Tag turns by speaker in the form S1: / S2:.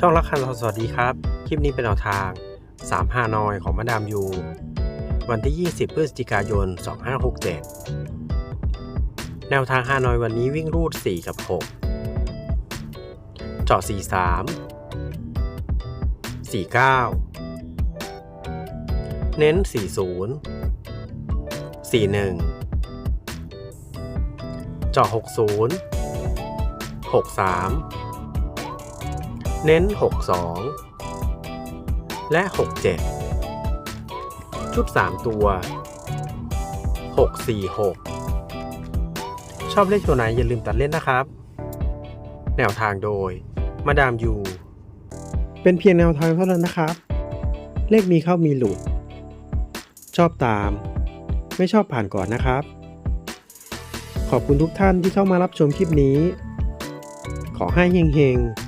S1: ช่องรักคันสวัสดีครับ คลิปนี้เป็นแนวทาง 3 5 นอยของมาดามยู วันที่ 20 พฤศจิกายน 2567 แนวทาง 5 นอยวันนี้วิ่งรูด 4 กับ 6 เจาะ 43 49 เน้น 40 41 เจาะ 60 63 เน้น 62 และ 67 ชุด 3 ตัว 646 ชอบเลขตัวไหนอย่าลืมตัดเล่นนะครับ แนวทางโดย มาดามยู เป็นเพียงแนวทางเท่านั้นนะครับ เลขมีเข้ามีหลุด ชอบตาม ไม่ชอบผ่านก่อนนะครับ ขอบคุณทุกท่านที่เข้ามารับชมคลิปนี้ ขอให้เฮงๆ